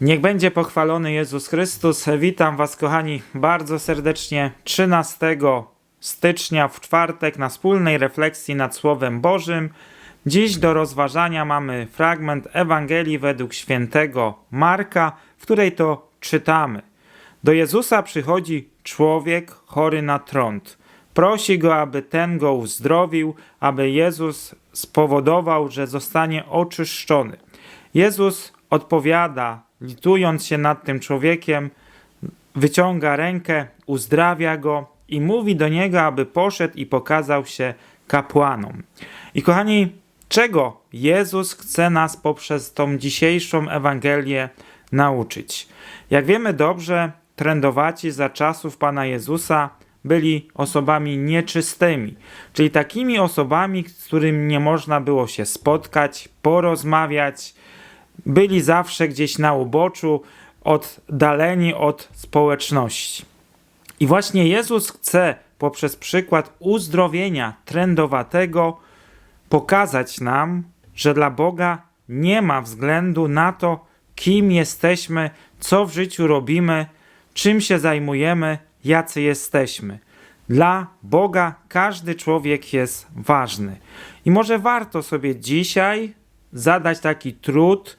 Niech będzie pochwalony Jezus Chrystus. Witam Was, kochani, bardzo serdecznie 13 stycznia w czwartek na wspólnej refleksji nad Słowem Bożym. Dziś do rozważania mamy fragment Ewangelii według świętego Marka, w której to czytamy. Do Jezusa przychodzi człowiek chory na trąd. Prosi go, aby ten go uzdrowił, aby Jezus spowodował, że zostanie oczyszczony. Jezus odpowiada, litując się nad tym człowiekiem, wyciąga rękę, uzdrawia go i mówi do niego, aby poszedł i pokazał się kapłanom. I kochani, czego Jezus chce nas poprzez tą dzisiejszą Ewangelię nauczyć? Jak wiemy dobrze, trędowaci za czasów Pana Jezusa byli osobami nieczystymi, czyli takimi osobami, z którymi nie można było się spotkać, porozmawiać, byli zawsze gdzieś na uboczu, oddaleni od społeczności. I właśnie Jezus chce poprzez przykład uzdrowienia trędowatego pokazać nam, że dla Boga nie ma względu na to, kim jesteśmy, co w życiu robimy, czym się zajmujemy, jacy jesteśmy. Dla Boga każdy człowiek jest ważny. I może warto sobie dzisiaj zadać taki trud,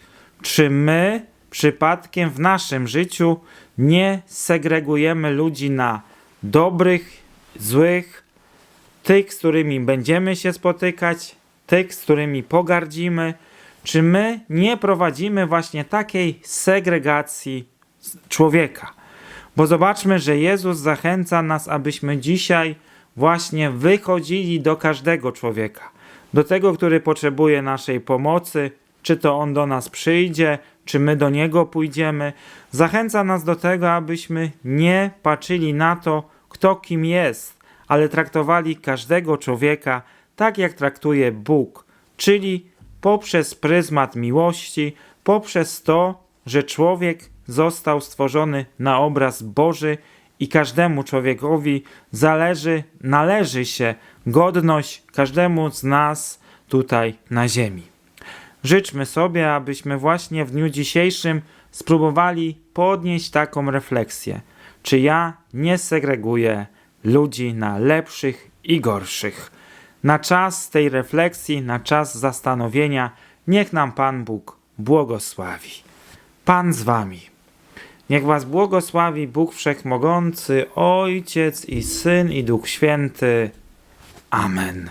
czy my przypadkiem w naszym życiu nie segregujemy ludzi na dobrych, złych, tych, z którymi będziemy się spotykać, tych, z którymi pogardzimy, czy my nie prowadzimy właśnie takiej segregacji człowieka. Bo zobaczmy, że Jezus zachęca nas, abyśmy dzisiaj właśnie wychodzili do każdego człowieka. Do tego, który potrzebuje naszej pomocy, czy to on do nas przyjdzie, czy my do niego pójdziemy. Zachęca nas do tego, abyśmy nie patrzyli na to, kto kim jest, ale traktowali każdego człowieka tak, jak traktuje Bóg, czyli poprzez pryzmat miłości, poprzez to, że człowiek został stworzony na obraz Boży i każdemu człowiekowi zależy, należy się godność każdemu z nas tutaj na ziemi. Życzmy sobie, abyśmy właśnie w dniu dzisiejszym spróbowali podnieść taką refleksję. Czy ja nie segreguję ludzi na lepszych i gorszych? Na czas tej refleksji, na czas zastanowienia, niech nam Pan Bóg błogosławi. Pan z Wami. Niech Was błogosławi Bóg Wszechmogący, Ojciec i Syn i Duch Święty. Amen.